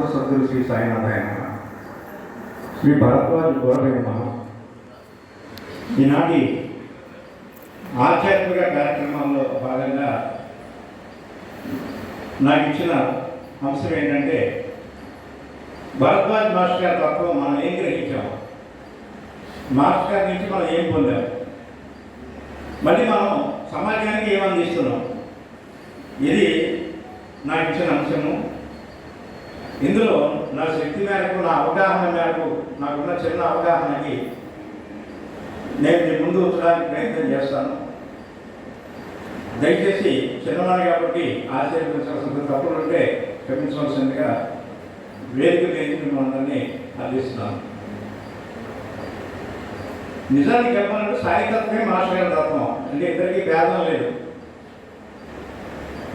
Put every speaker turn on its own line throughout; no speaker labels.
సమర్థ సద్గురు శ్రీ సాయినాథాయన శ్రీ భరద్వాజ గౌరవ ఈనాటి ఆధ్యాత్మిక కార్యక్రమంలో భాగంగా నాకు ఇచ్చిన అంశం ఏంటంటే భరద్వాజ్ మాస్టర్ గారి తత్వం మనం ఏం గ్రహించాం? మాస్టర్ గారి నుంచి మనం ఏం పొందాం? మళ్ళీ మనం సమాజానికి ఏమందిస్తున్నాం ఇది నాకు ఇచ్చిన అంశము. ఇందులో నా శక్తి మేరకు నా అవగాహన మేరకు నాకున్న చిన్న అవగాహనకి నేను మీ ముందు ఉంచడానికి ప్రయత్నం చేస్తాను. దయచేసి చిన్నవాడు కాబట్టి ఆశీర్వదించాల్సిన తప్పులు ఉంటే క్షమించవలసిందిగా వేదిక వేదిక మిమ్మల్ని అందిస్తున్నాను నిజానికి చెప్పాలంటే సాయితత్వమే మాస్టర్ గారి తత్వం అంటే ఇద్దరికి భేదం లేదు.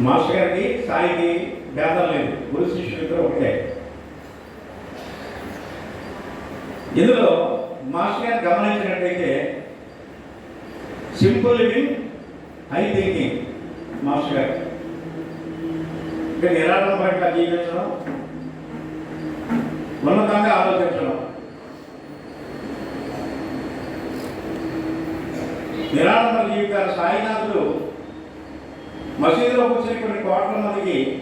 మాస్టర్ గారికి సాయికి భేదం లేదు గురు శిష్యులు ఇద్దరు ఒకటే. ఇందులో మాస్టర్ గారు గమనించినట్టయితే simple living high thinking master గారు. అంటే పట్ల జీవించడం ఉన్నతంగా ఆలోచించడం. నిరాడంబర జీవితాలు సాయినాథులు మసీదులో కూర్చొని కొన్ని కోట్ల మందికి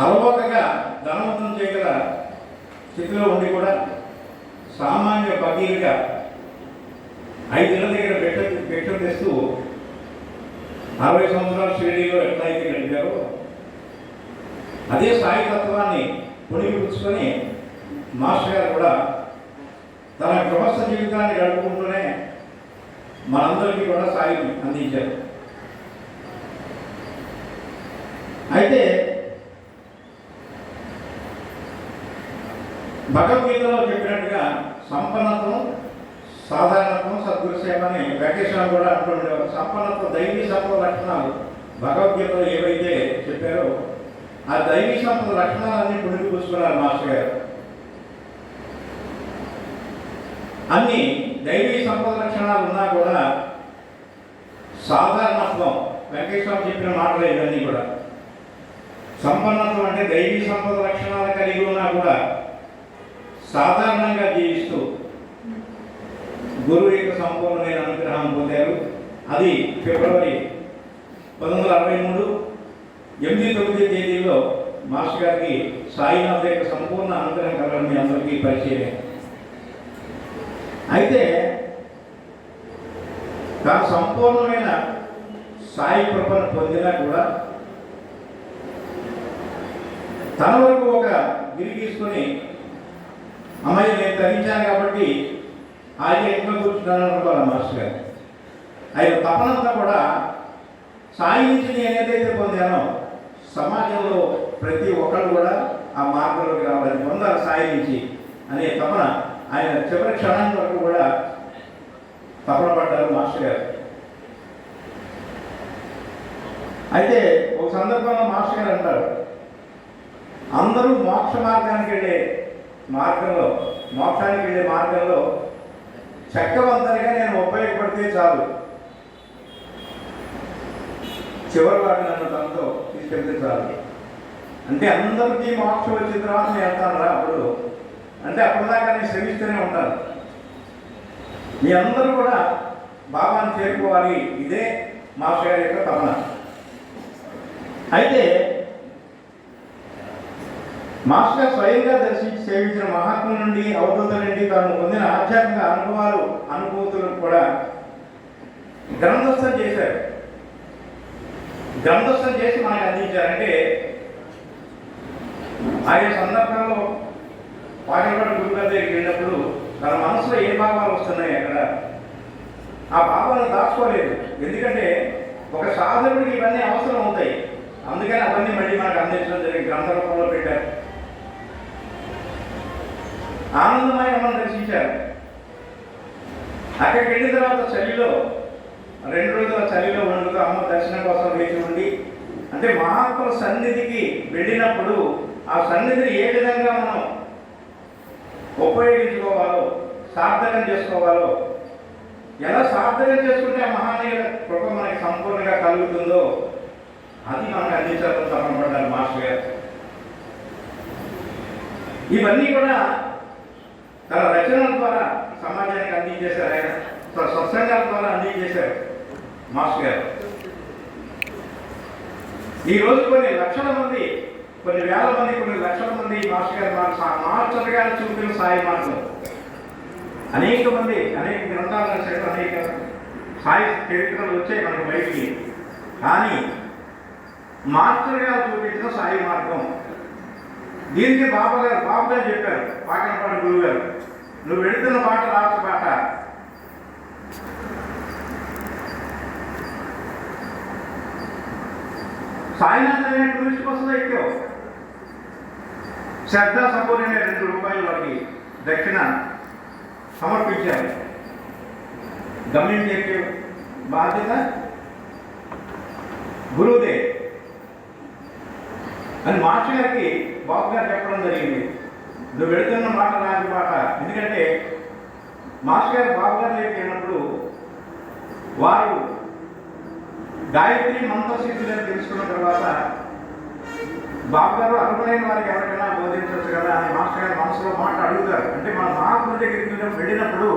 అలవోకగా ధనవంతం చేయగల స్థితిలో ఉండి కూడా సామాన్య బగీలుగా ఐదు నెలల దగ్గర పెట్ట పెట్టు తెస్తూ అరవై సంవత్సరాల ఎట్లా అయితే గడిపారో అదే సాయి తత్వాన్ని పుణిపుచ్చుకొని మాస్టర్ గారు కూడా తన గృహస్థ జీవితాన్ని గడుపుకుంటూనే మనందరికీ కూడా సాయం అందించారు. అయితే భగవద్గీతలో చెప్పినట్టుగా సంపన్నత్వం సాధారణత్వం సద్గురుసేవ అని వెంకటేశ్వర కూడా అంటుండేవారు సంపన్నత్వం దైవీ సంపద లక్షణాలు భగవద్గీతలో ఏవైతే చెప్పారో ఆ దైవీ సంపద లక్షణాలన్నీ పుణికి పూసుకున్నారు మాస్టర్ గారు. అన్ని దైవీ సంపద లక్షణాలు ఉన్నా కూడా సాధారణత్వం వెంకటేశ్వర చెప్పిన మాటలు ఇవన్నీ కూడా. సంపన్నత్వం అంటే దైవీ సంపద లక్షణాలు కలిగి ఉన్నా కూడా సాధారణంగా జీవిస్తూ గురువు యొక్క సంపూర్ణమైన అనుగ్రహం పొందారు. అది ఫిబ్రవరి పంతొమ్మిది వందల అరవై మూడు ఎనిమిది తొమ్మిది తేదీలో మాస్టర్ గారికి సాయినాథ్ యొక్క సంపూర్ణ అనుగ్రహం కలగడం మీ అందరికీ పరిచయం అయితే తాను సంపూర్ణమైన సాయి కృపను పొందినా కూడా తన వరకు ఒక గిరి తీసుకుని అమ్మాయి నేను తగ్గించాను కాబట్టి ఆయన ఇంట్లో కూర్చున్నాను అనుకోవాలి మాస్టర్ గారు. ఆయన తపనంతా కూడా సాయి నుంచి నేను ఏదైతే పొందానో సమాజంలో ప్రతి ఒక్కరు కూడా ఆ మార్గంలోకి రావాలని పొందాలి సాయి నుంచి అనే తపన. ఆయన చివరి క్షణం వరకు కూడా తపన పడ్డారు మాస్టర్ గారు. అయితే ఒక సందర్భంలో మాస్టర్ గారు అంటారు అందరూ మోక్ష మార్గానికి వెళ్ళే మార్గంలో మోక్షానికి వెళ్ళే మార్గంలో చక్కవంతనిగా నేను ఉపయోగపడితే చాలు. చివరి వాడిని నన్ను తనతో తీసుకెళ్తే చాలు. అంటే అందరికీ మోక్షం వచ్చిన తర్వాత నేను వెళ్తాను రా అప్పుడు. అంటే అప్పటిదాకా నేను శ్రమిస్తూనే ఉంటాను. మీ అందరూ కూడా భావాన్ని చేరుకోవాలి. ఇదే మాస్టర్ గారి యొక్క తపన. అయితే మాస్టర్ స్వయంగా దర్శించి సేవించిన మహాత్మ నుండి అవధూత నుండి తాను పొందిన ఆధ్యాత్మిక అనుభవాలు అనుభూతులు కూడా గ్రంథస్థం చేశారు. గ్రంథస్థం చేసి మనకు అందించారంటే ఆయా సందర్భంలో పాటలపాటి గురుగారి దగ్గరికి వెళ్ళినప్పుడు తన మనసులో ఏ భావాలు వస్తున్నాయి అక్కడ? ఆ భావాలను దాచుకోలేదు. ఎందుకంటే ఒక సాధకుడికి ఇవన్నీ అవసరం అవుతాయి. అందుకని అవన్నీ మళ్ళీ మనకు అందించడం జరిగింది. గ్రంథ రూపంలో పెట్టారు. ఆనందమయ మనం దర్శించారు అక్కడికి వెళ్ళిన తర్వాత చలిలో రెండు రోజుల చలిలో వండుతూ అమ్మ దర్శనం కోసం వేచి ఉండి అంటే మహాత్ముల సన్నిధికి వెళ్ళినప్పుడు ఆ సన్నిధిని ఏ విధంగా మనం ఉపయోగించుకోవాలో సార్థకం చేసుకోవాలో ఎలా సార్థకం చేసుకుంటే ఆ మహానీయుల కృప మనకి సంపూర్ణంగా కలుగుతుందో అది మనకు అందించాలని తపనపడ్డారు మాస్టర్ గారు. ఇవన్నీ కూడా తన రచనల ద్వారా సమాజానికి అందించేశారు ఆయన. తన సత్సంగాల ద్వారా అందించేశారు మాస్టర్ గారు. ఈ రోజు కొన్ని లక్షల మంది కొన్ని వేల మంది కొన్ని లక్షల మంది మాస్టర్ గారు మా- మాస్టర్ గారు చూపిన సాయి మార్గం. అనేక మంది అనేక గ్రంథాలు రాశారు అనేక సాయి చరిత్రలు వచ్చాయి మనకు బయటికి. కానీ మాస్టర్ గారు చూపించిన సాయి మార్గం దీనికి బాబా గారు బాబు గారు చెప్పారు పాకనపాటి గురువు గారు నువ్వు వెళుతున్న పాట రాసు పాట. సాయినాథ్ అనే టూరిస్ట్ బస్సులో ఎక్కావు. శ్రద్ధా సపూర్ణ రెండు రూపాయలు వారికి దక్షిణ సమర్పించారు. గమ్యం చేసే బాధ్యత గురువుదే. అని మాస్టర్ గారికి బాబు గారు చెప్పడం జరిగింది. నువ్వు వెళుతున్న మాట రాజు మాట. ఎందుకంటే మాస్టర్ గారు బాబు గారు వెళ్ళినప్పుడు వారు గాయత్రి మంత్రసిద్ధులని తెలుసుకున్న తర్వాత బాబు గారు అర్హులైన వారికి ఎవరికైనా బోధించవచ్చు కదా అని మాస్టర్ గారు మనసులో మాట అడుగుతారు. అంటే మన మహాత్ముల దగ్గరికి వెళ్ళినప్పుడు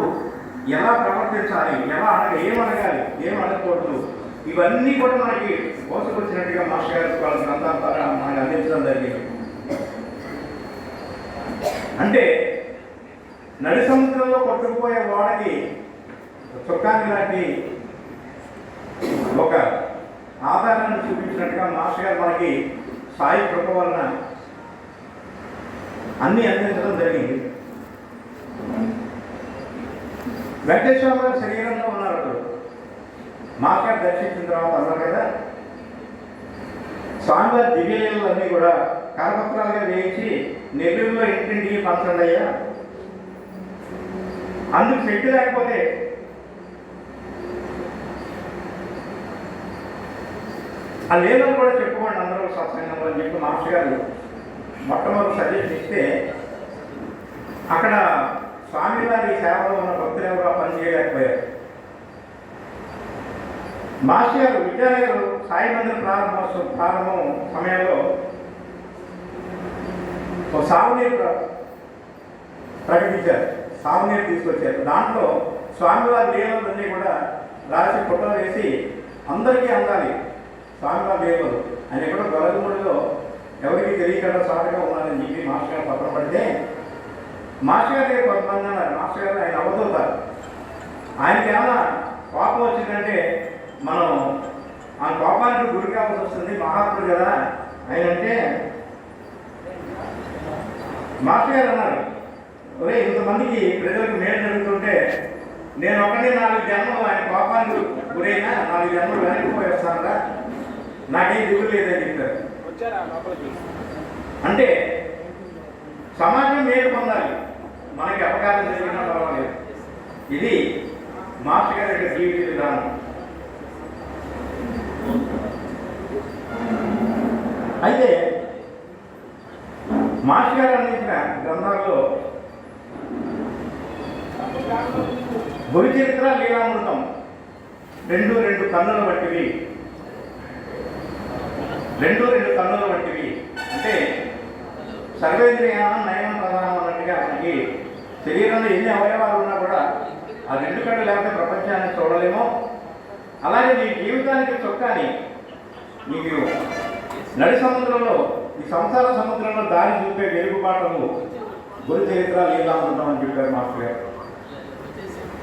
ఎలా ప్రవర్తించాలి? ఎలా అడగ ఏం అడగాలి? ఏం అడగకూడదు? ఇవన్నీ కూడా మనకి మోసపరిచినట్టుగా మాస్టర్ గారు వాళ్ళ గ్రంథాల ద్వారా మనకి అందించడం జరిగింది. అంటే నడి సముద్రంలో కొట్టుకుపోయే వాడకి చొక్కాని లాంటి ఒక ఆధారాన్ని చూపించినట్టుగా మాస్టర్ గారు మనకి సాయి కృప వలన అన్నీ అందించడం జరిగింది. వెంకటేశ్వర శరీరంలో ఉన్నారు దర్శించిన తర్వాత అన్నారు కదా? స్వామివారి దివ్యలీలన్నీ కూడా కరపత్రాలుగా వేయించి నెల్లూరులో ఇంటింటికి పంచండి అయ్యా. అందుకు శక్తి లేకపోతే ఆ లేదని కూడా చెప్పుకోండి అందరూ సత్సంగంలో అని చెప్పి మాస్టర్ గారు మొట్టమొదటి సజెషన్ ఇస్తే అక్కడ స్వామివారి సేవలో ఉన్న భక్తులు ఎవరో పనిచేయలేకపోయారు పని చేయలేకపోయారు. మాస్టర్ విద్యాలయాలు సాయి మందిర ప్రారంభోత్సవం ప్రారంభం సమయంలో ఒక సాగునీరు ప్రకటించారు. సాగునీరు తీసుకొచ్చారు. దాంట్లో స్వామివారి లీలలన్నీ కూడా రాసి పుట్టలు వేసి అందరికీ అందాలి. స్వామివారి లీలలు ఆయన ఎక్కడో గొలగమూడిలో ఎవరికి తెలియకుండా సాటుగా ఉన్నారని చెప్పి మాస్టర్ గారు పత్రం పడితే మాస్టర్ గారు కొంతమంది అన్నారు మాస్టర్ గారు ఆయన అవధవుతారు ఆయనకి ఏమైనా కోపం వచ్చిందంటే మనం ఆ కోపానికి గురి కావాల్సి వస్తుంది. మహాత్ముడు కదా. ఆయన అంటే మాస్టర్ గారు అన్నారు. ఒరే ఇంతమందికి ప్రజలకు మేలు జరుగుతుంటే నేను ఒకటి నాలుగు జన్మలు ఆయన కోపానికి గురైనా నాలుగు జన్మలు వెనక్కి పోయేస్తానరా నాకేం దిగులు లేదని చెప్పారు. అంటే సమాజం మేలు పొందాలి. మనకి అపకారం జరిగినా పర్వాలేదు. ఇది మాస్టర్ గారి యొక్క జీవిత విధానం. అయితే మాస్టర్ గారు అందించిన గ్రంథాల్లో గురుచరిత్ర లీలామృతం రెండు రెండు కన్నుల వంటివి రెండు రెండు కన్నుల వంటివి అంటే సర్వేంద్రియానం నయనం ప్రధానం అన్నట్టుగా మనకి శరీరంలో ఎన్ని అవయవాలు ఉన్నా కూడా ఆ రెండు కళ్ళు లేకపోతే ప్రపంచాన్ని చూడలేము. అలాగే నీ జీవితానికి చొక్కాని నీకు నడి సముద్రంలో ఈ సంసార సముద్రంలో దారి చూపే వెలుగుబాటము గురు చరిత్ర లీలామృతం ఉంటామని చెప్పారు మాస్టర్ గారు.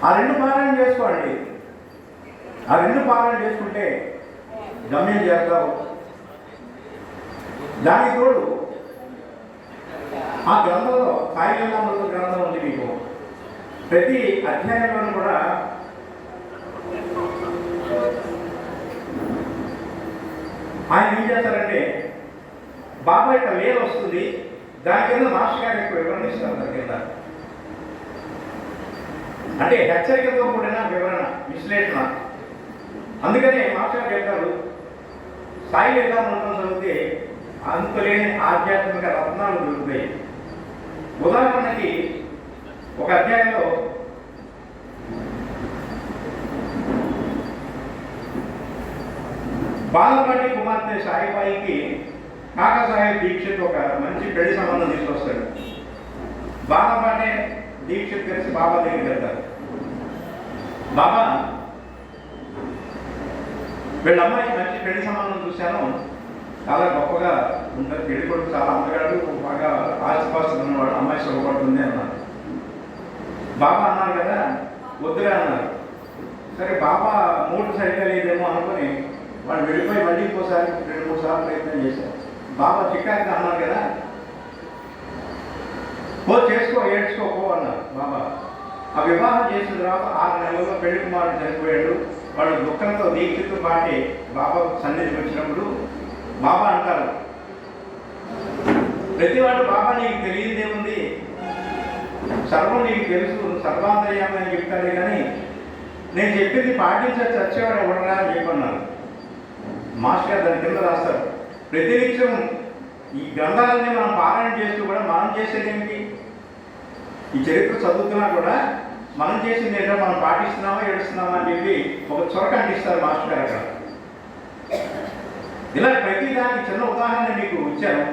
ఆ రెండు పారాయణ చేసుకోండి. ఆ రెండు పారాయణ చేసుకుంటే గమ్యం చేస్తావు దానికి తోడు ఆ గ్రంథంలో సాయిలీలామృత గ్రంథం ఉంది మీకు. ప్రతి అధ్యాయంలోనూ కూడా ఆయన ఏం చేస్తారంటే బాబా యొక్క వేలు వస్తుంది దాని కింద మాస్టర్ గారు యొక్క వివరణ ఇస్తారు దాని కింద. అంటే హెచ్చరికతో కూడిన వివరణ విశ్లేషణ. అందుకనే మాస్టర్ గారు చెప్తారు సాయి జరిగితే చదివితే అంతులేని ఆధ్యాత్మిక రత్నాలు దొరుకుతాయి. ఉదాహరణకి ఒక అధ్యాయంలో బాలపాటి కుమార్తె సాయిబాయికి కాకసాహెబ్ దీక్షిత్ ఒక మంచి పెళ్ళి సంబంధం తీసుకొస్తాడు. బాలపాటే దీక్షిత్ కలిసి తెలిసి బాబా దగ్గరికి వెళ్తారు. బాబా వీళ్ళ అమ్మాయి మంచి పెళ్ళి సంబంధం చూశాను. చాలా గొప్పగా ఉంటారు పెళ్ళి కొడుకు చాలా అందగాడు బాగా ఆస్తిపాస్తులు ఉన్నవాడు అమ్మాయి సుఖపడుతుంది అన్నారు. బాబా అన్నారు కదా వద్దురా అన్నారు. సరే బాబా మూడు సరిగ్గా లేదేమో అనుకుని వాడు వెళ్ళిపోయి మళ్ళీ ఇంకోసారి రెండు మూడు సార్లు ప్రయత్నం చేశారు బాబా చిక్కాక అన్నారు కదా పో చేసుకో ఏడ్చుకో పో అన్నారు బాబా. ఆ వివాహం చేసిన తర్వాత ఆరు నెలల్లో పెళ్ళి కుమారుడు చనిపోయాడు. వాళ్ళు దుఃఖంతో దీక్షతో పాటి బాబా సన్నిధి వచ్చినప్పుడు బాబా అంటారు ప్రతివాడు బాబా నీకు తెలియదేముంది సర్వం నీకు తెలుసు. సర్వాంతర్యామని అని చెప్తాడే కానీ నేను చెప్పింది పాటించే చచ్చేవాడు ఎవడరా అని చెప్పన్నాను మాస్టర్ గారు దాని కింద రాస్తారు. ప్రతినిత్యం ఈ గ్రంథాలన్నీ మనం పారాయణ చేస్తూ కూడా మనం చేసేది ఏమిటి? ఈ చరిత్ర చదువుతున్నా కూడా మనం చేసింది ఏంటో మనం పాటిస్తున్నామా ఏడుస్తున్నామా అని చెప్పి ఒక చొరక అంటిస్తారు మాస్టర్ గారు అక్కడ. ఇలా ప్రతి దానికి చిన్న ఉదాహరణ మీకు ఇచ్చాను.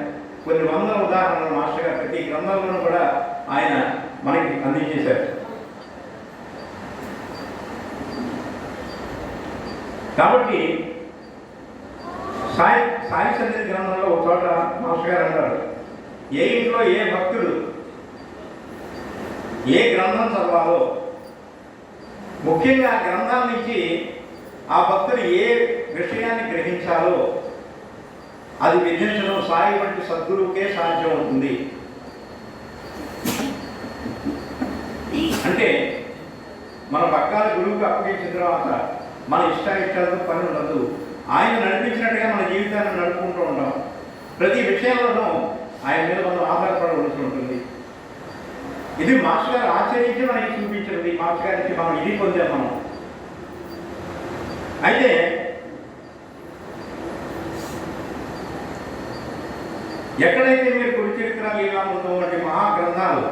కొన్ని వందల ఉదాహరణలు మాస్టర్ గారు ప్రతి గ్రంథంలోనూ కూడా ఆయన మనకి అందించేశారు. కాబట్టి సాయి సాయి సన్నిధి గ్రంథంలో ఒక చోట మాస్టర్ గారు అంటారు ఏ ఏ భక్తుడు ఏ గ్రంథం చదవాలో ముఖ్యంగా ఆ గ్రంథాల నుంచి ఆ భక్తుడు ఏ విషయాన్ని గ్రహించాలో అది విధించడం సాయి వంటి సద్గురువుకే సాధ్యం అవుతుంది. అంటే మన భక్తాలు గురువుకి అప్పగించిన తర్వాత మన ఇష్ట పని ఉండదు. ఆయన నడిపించినట్టుగా మన జీవితాన్ని నడుపుకుంటూ ఉంటాం. ప్రతి విషయంలోనూ ఆయన మీద మనం ఆధారపడవలసి ఉంటుంది ఇది మాస్టర్ గారు ఆచరించి మనకి చూపించినది మాస్టర్ గారికి మనం ఇది పొందాం మనం అయితే ఎక్కడైతే మీరు కుడి చరిత్ర లీలామృతం వంటి మహా గ్రంథాలు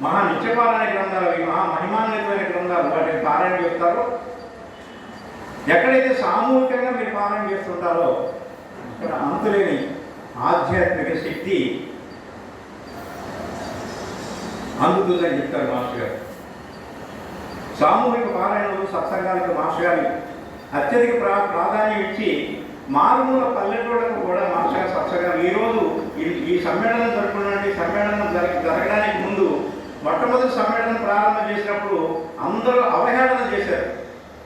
మహా నిత్యపాలన గ్రంథాలు అవి మహా మహిమాన్వితమైన గ్రంథాలు వాటిని పారాయణ చేస్తారో ఎక్కడైతే సామూహికంగా మీరు పారాయణ చేస్తుంటారో ఇక్కడ అంతులేని ఆధ్యాత్మిక శక్తి అందుతుందని చెప్తారు మాస్టర్ గారు. సామూహిక పారాయణలు సత్సంగాలకు మాస్టర్ గారు అత్యధిక ప్రా ప్రాధాన్యం ఇచ్చి మారుమూల పల్లెటూళ్ళకు కూడా మాస్టర్ గారు సత్సంగాలు ఈరోజు ఈ ఈ సమ్మేళనం జరుపుకున్నటువంటి సమ్మేళనం జరగ జరగడానికి ముందు మొట్టమొదటి సమ్మేళనం ప్రారంభం చేసినప్పుడు అందరూ అవహేళన చేశారు.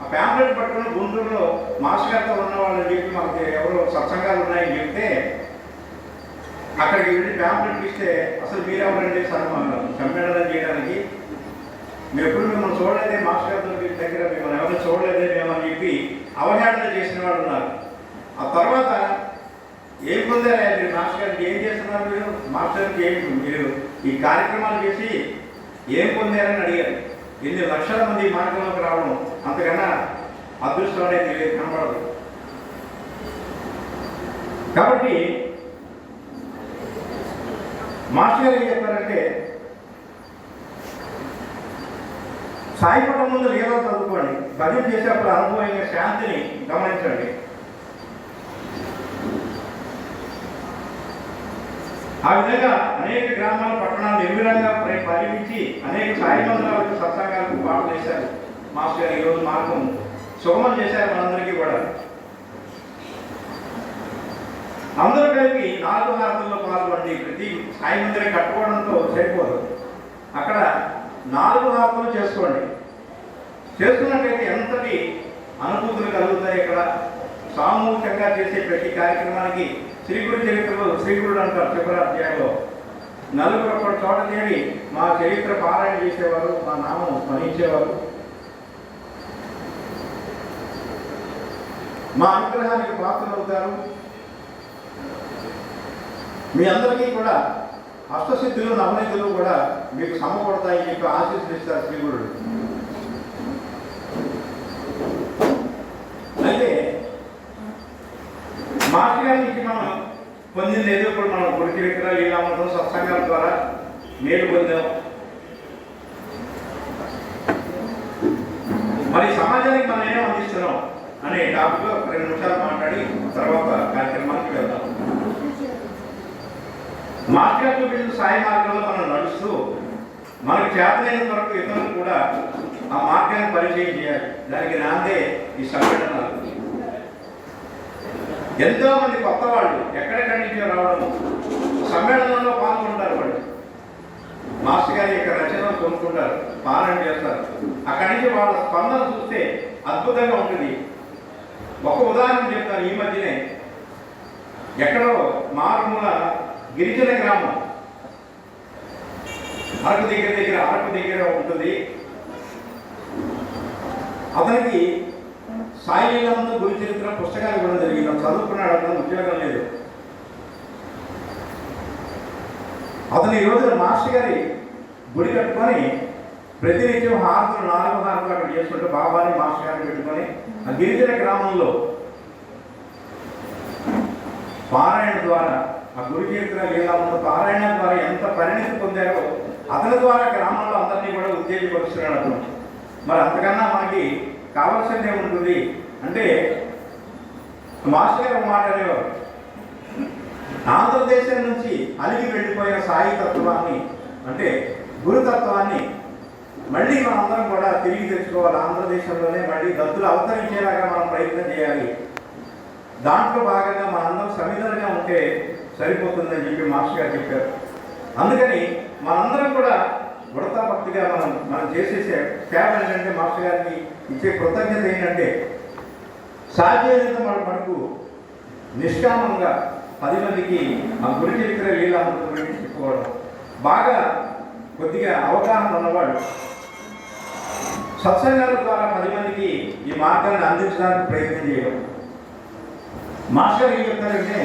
ఆ ప్యాంప్లెట్ పట్టుకుని గుంటూరులో మాస్టర్ గారితో ఉన్న వాళ్ళని చెప్పి మాకు ఎవరో సత్సంగాలు ఉన్నాయని చెప్తే అక్కడికి వెళ్ళి ప్యాంప్లెట్ ఇస్తే అసలు మీరెవరండి సన్మానం సమ్మేళనం చేయడానికి మేము ఎప్పుడు మిమ్మల్ని చూడలేదే మాస్టర్ మీ దగ్గర మిమ్మల్ని ఎవరు చూడలేదే మేమని అని చెప్పి అవహేళన చేసిన వాళ్ళు ఉన్నారు. ఆ తర్వాత ఏం పొందారా మీరు మాస్టర్ గారికి ఏం చేస్తున్నారు మీరు? మాస్టర్ గారికి ఏం మీరు ఈ కార్యక్రమాలు చేసి ఏం పొందారని అడిగారు. ఎన్ని లక్షల మంది మార్గంలోకి రావడం అంతకన్నా అదృష్టం అనేది లేదు కనబడదు కాబట్టి మాస్టర్ గారు ఏం చెప్పారంటే సాయిపటం ముందు లీలలో చదువుకోండి. భజన చేసేప్పుడు అనుభవమైన శాంతిని గమనించండి. ఆ విధంగా అనేక గ్రామాల పట్టణాలు నిర్విరంగా ప్ర- పరిమించి అనేక సాయి మందిరాలకు సత్సంగాలకు పాటలు చేశారు మాస్టర్ గారు. ఈరోజు మార్గం. సుగమం చేశారు మనందరికీ కూడా. అందరూ కలిపి నాలుగు హారతుల్లో పాల్గొండి. ప్రతి సాయి మందిరం కట్టుకోవడంతో సరిపోదు. అక్కడ నాలుగు హారతులు చేసుకోండి. చేసుకున్నట్టయితే ఎంతటి అనుభూతులు కలుగుతాయి ఇక్కడ? సామూహికంగా చేసే ప్రతి కార్యక్రమానికి శ్రీగురు చరిత్రలో శ్రీగురుడు అంటారు చివరి అధ్యాయంలో. నలుగురు ఒకటి చోట చేరి మా చరిత్ర పారాయణ చేసేవారు మా నామం స్మరించేవారు. మా అనుగ్రహానికి పాత్రలు అవుతారు మీ అందరికీ కూడా అష్టసిద్ధులు నవనీతులు కూడా మీకు సమపడతాయి చెప్పి ఆశీస్సులు ఇస్తారు శ్రీగురుడు. అయితే మాస్టర్ గారి నుంచి మనం పొందింది ఏదో ఇప్పుడు మనం గుడి చరిత్ర లీలామృతం సత్సంగాల ద్వారా మేలు పొందాం. మరి సమాజానికి మనం ఏమో అందిస్తున్నాం అనే టాపిక్ రెండు నిమిషాలు మాట్లాడి తర్వాత కార్యక్రమానికి వెళ్దాం. మార్గంలో గారు సాయ మార్గంలో మనం నడుస్తూ మనకు చేతనైనంత వరకు ఇతరులు కూడా ఆ మార్గాన్ని పరిచయం చేయాలి. దానికి నాందే ఈ సంఘటన ఎంతో మంది కొత్త వాళ్ళు ఎక్కడెక్కడి నుంచో రావడం సమ్మేళనంలో పాల్గొంటారు వాళ్ళు. మాస్టర్ గారి యొక్క రచనలు కొనుక్కుంటారు పాలన చేస్తారు. అక్కడి నుంచి వాళ్ళ స్పందన చూస్తే అద్భుతంగా ఉంటుంది. ఒక ఉదాహరణ చెప్తాను ఈ మధ్యనే. ఎక్కడో మారుమూల గిరిజన గ్రామం. అరకు దగ్గర దగ్గర అరకు దగ్గర ఉంటుంది. అతనికి సాయి లీలానంద గురు చరిత్ర పుస్తకాలు ఇవ్వడం జరిగింది. చదువుకున్నాడు అతను ఉద్యోగం లేదు. అతను ఈ రోజున మాస్టర్ గారి గుడి కట్టుకొని ప్రతినిత్యం హారతులు నాలుగు హారతులు అక్కడ చేసుకుంటూ బాబాని మాస్టర్ గారిని పెట్టుకొని ఆ గిరిజన గ్రామంలో పారాయణ ద్వారా ఆ గురు చరిత్ర లీలానంద పారాయణ ద్వారా ఎంత పరిణితి పొందారో అతని ద్వారా గ్రామంలో అందరినీ కూడా ఉత్తేజపరుస్తున్నాడు అతను. మరి అంతకన్నా మనకి కావాల్సింది ఏముంటుంది? అంటే మాస్టర్ గారు మాట అనేవారు ఆంధ్రదేశం నుంచి అలిగి వెళ్ళిపోయిన సాయి తత్వాన్ని అంటే గురుతత్వాన్ని మళ్ళీ మనందరం కూడా తిరిగి తెచ్చుకోవాలి ఆంధ్రదేశంలోనే మళ్ళీ దత్తులు అవతరించేలాగా మనం ప్రయత్నం చేయాలి. దాంట్లో భాగంగా మనందరం సమిధలుగా ఉంటే సరిపోతుందని చెప్పి మాస్టర్ గారు చెప్పారు. అందుకని మనందరం కూడా ఉడతా మనం మనం చేసేసే సేవ ఏంటంటే మాస్టర్ గారికి ఇచ్చే కృతజ్ఞత ఏంటంటే సాధ్యత మనకు నిష్కామంగా పది మందికి ఆ గురి చరిత్ర లీలా గురించి చెప్పుకోవడం బాగా కొద్దిగా అవగాహన ఉన్నవాడు సత్సంగాల ద్వారా పది మందికి ఈ మార్గాన్ని అందించడానికి ప్రయత్నం చేయడం. మాస్టర్ ఏం చెప్తారంటే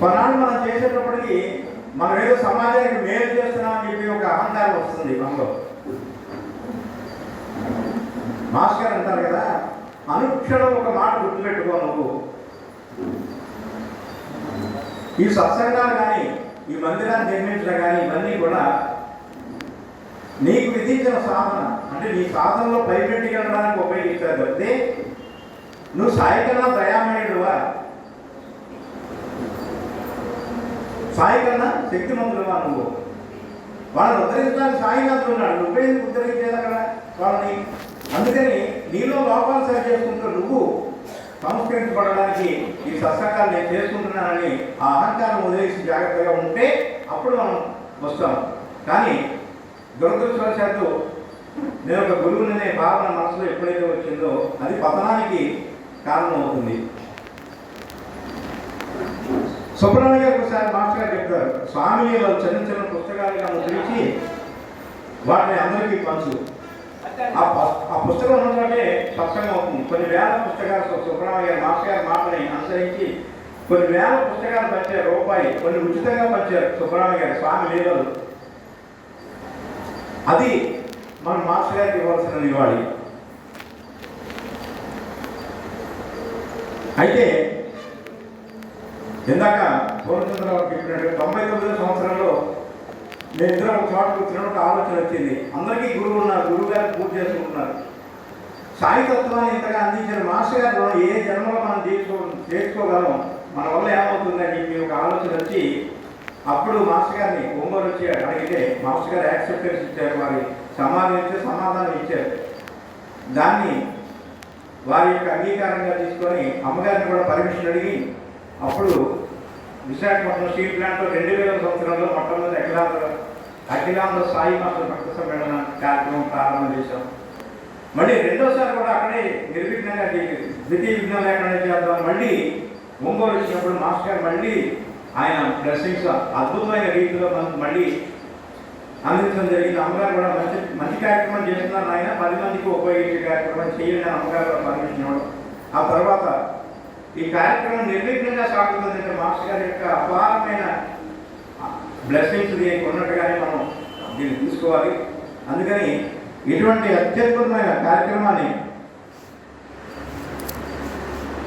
కొన్నాళ్ళు మనం చేసేటప్పటికి మనం ఏదో సమాజానికి మేలు చేస్తున్నామని చెప్పి ఒక అహంకారం వస్తుంది మనలో మాస్టర్ అంటారు కదా అనుక్షణం ఒక మాట గుర్తుపెట్టుకో నువ్వు. ఈ సత్సంగాలు కానీ ఈ మందిరాన్ని నిర్మించడం కానీ ఇవన్నీ కూడా నీకు విధించిన సాధన. అంటే నీ సాధనలో పైపెట్టుకెళ్ళడానికి ఉపయోగిస్తారు తప్పితే నువ్వు సాయంకాలం కన్నా దయామయుడువా సాయి కన్నా శక్తిమంతుడువా నువ్వు. వాళ్ళని ఉద్ధరించడానికి సాయినాథుడు ఉన్నాడు నువ్వే ఉద్ధరించేది అక్కడ? వాళ్ళని అందుకని నీలో లోపాలు సరి చేసుకుంటూ నువ్వు సంస్కరించబడడానికి ఈ సత్సంగాలు నేను చేసుకుంటున్నానని ఆ అహంకారం వదిలేసి జాగ్రత్తగా ఉంటే అప్పుడు మనం వస్తాం. కానీ దురదృష్టవశాత్తు నేను ఒక గురువుననే భావన మనసులో ఎప్పుడైతే వచ్చిందో అది పతనానికి కారణం అవుతుంది సుబ్రహ్మణ్య గారు ఒకసారి మాస్టర్ గారు చెప్తారు. స్వామి వాళ్ళు చిన్న చిన్న పుస్తకాలుగా ముద్రించి వాటిని అందరికీ పంచు. ఆ ప- ఆ పుస్తకం ఉన్నదంటే స్పష్టంగా అవుతుంది. కొన్ని వేల పుస్తకాలు సుబ్రహ్మణ్య గారు మాస్టర్ గారి మాటని అనుసరించి కొన్ని వేల పుస్తకాలు పంచారు రూపాయి కొన్ని ఉచితంగా పంచారు సుబ్రహ్మణ్య గారు స్వామి లీలలు. అది మన మాస్టర్ గారికి ఇవ్వాల్సిన నివాళి అయితే ఇందాక పూర్ణచంద్రరావు చెప్పినట్టు తొంభై తొమ్మిదో సంవత్సరంలో నేను ఇద్దరు ఒక చోట కూర్చున్నప్పుడు ఒక ఆలోచన వచ్చింది. అందరికీ గురువు ఉన్నారు గురువు గారు పూజ చేసుకుంటున్నారు. సాయితత్వాన్ని ఇంతగా అందించిన మాస్టర్ గారు ఏ జన్మలో మనం తీర్చుకో చేసుకోగలం? మన వల్ల ఏమవుతుందని మీ ఒక ఆలోచన వచ్చి అప్పుడు మాస్టర్ గారిని ఒంగోలు వచ్చి అడిగితే మాస్టర్ గారు యాక్సెప్టెన్స్ ఇచ్చారు వారి సమాధానం ఇచ్చే సమాధానం ఇచ్చారు. దాన్ని వారి యొక్క అంగీకారంగా తీసుకొని అమ్మగారిని కూడా పర్మిషన్ అడిగి అప్పుడు విశాఖపట్నం స్టీల్ ప్లాంట్లో రెండు వేల సంవత్సరంలో మొట్టమొదటి అఖిలాంధ్ర అఖిలాంధ్ర సాయి మాత్ర భక్త సమ్మేళన కార్యక్రమం ప్రారంభం చేశాం. మళ్ళీ రెండోసారి కూడా అక్కడే నిర్విఘ్నంగా ద్వితీయ విఘ్నం లేకుండా చేద్దాం. మళ్ళీ ఒంగోలు వచ్చినప్పుడు మాస్టర్ మళ్ళీ ఆయన బ్లెస్సింగ్స్ అద్భుతమైన రీతిలో మనకు మళ్ళీ అందించడం జరిగింది. అమ్మగారు కూడా మంచి మంచి కార్యక్రమం చేస్తున్నారు. ఆయన పది మందికి ఉపయోగించే కార్యక్రమం చేయండి అని అమ్మగారు కూడా పర్మిషన్ ఇవ్వడం. ఆ తర్వాత ఈ కార్యక్రమం నిర్విఘ్నంగా సాగుతుందంటే మాస్టర్ గారి యొక్క అపారమైన బ్లెస్సింగ్స్ దీనికి ఉన్నట్టుగానే మనం దీన్ని తీసుకోవాలి. అందుకని ఇటువంటి అత్యద్భుతమైన కార్యక్రమాన్ని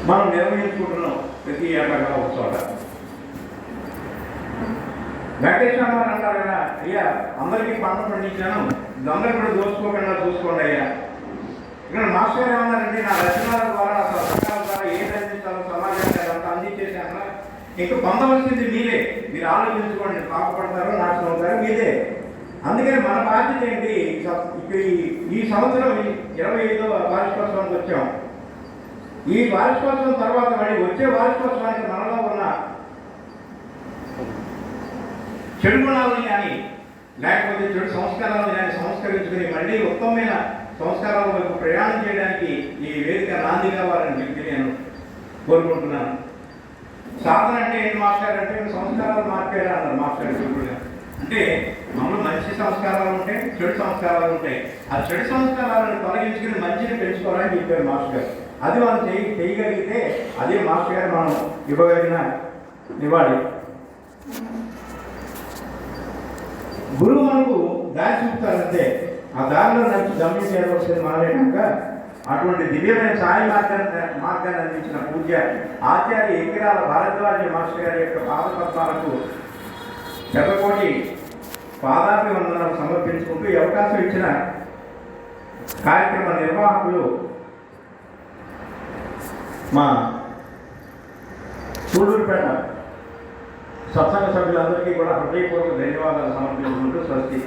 మనం నిర్వహించుకుంటున్నాం ప్రతి ఏటగా ఒక వెంకటేశ్వర గారు అంటారు కదా అయ్యా అందరికీ పంట పండించాను దొంగలు కూడా దోసుకోకుండా చూసుకోండి అయ్యా. ఇక్కడ మాస్టర్ గారు ఏమన్నారంటే నా రచనల ద్వారా నా సమాజానికి అదంతా అందించేసామా ఇంకా పొందవలసింది మీరే. మీరు ఆలోచించుకోండి పాపపడతారో నాశనం అవుతారో మీదే. అందుకని మన బాధ్యత ఏంటి? ఈ ఇప్పుడు ఈ- సంవత్సరం ఇరవై ఐదో వార్షికోత్సవానికి వచ్చాం. ఈ వార్షికోత్సవం తర్వాత మళ్ళీ వచ్చే వార్షికోత్సవానికి మనలో ఉన్న చెడు గుణాలను కానీ లేకపోతే చెడు సంస్కారాలను కానీ సంస్కరించుకుని మళ్ళీ ఉత్తమమైన సంస్కారాల వైపు ప్రయాణం చేయడానికి ఈ వేదిక నాంది కావాలని చెప్పి నేను కోరుకుంటున్నాను. సాధన అంటే ఏంటి మాస్టర్ అంటే సంస్కారాలు మార్పేలా అన్నారు మాస్టర్ ఇప్పుడు అంటే మనలో మంచి సంస్కారాలు ఉంటాయి చెడు సంస్కారాలు ఉంటాయి. ఆ చెడు సంస్కారాలను తొలగించుకుని మంచిని పెంచుకోవాలని చెప్పారు మాస్టర్ గారు. అది మనం చేయి చేయగలిగితే అదే మాస్టర్ గారు మనం ఇవ్వగలిగిన నివాళి. గురువు మనకు దారి చూపుతారంటే ఆ దారిలో నడిచి గమ్యం చేయవలసింది మనమే కనుక అటువంటి దివ్యమైన సాయి మార్గాన్ని మార్గాన్ని అందించిన పూజ్య ఆచార్య ఎకిరాల భారద్వాజ మాస్టర్ గారి యొక్క పాదపద్మాలకు శతకోటి పాదాభి సమర్పించుకుంటూ ఈ అవకాశం ఇచ్చిన కార్యక్రమ నిర్వాహకులు మా సూళ్ళూరుపేట సత్సంగ సభ్యులందరికీ కూడా హృదయపూర్వక ధన్యవాదాలు సమర్పించుకుంటూ స్వస్తి.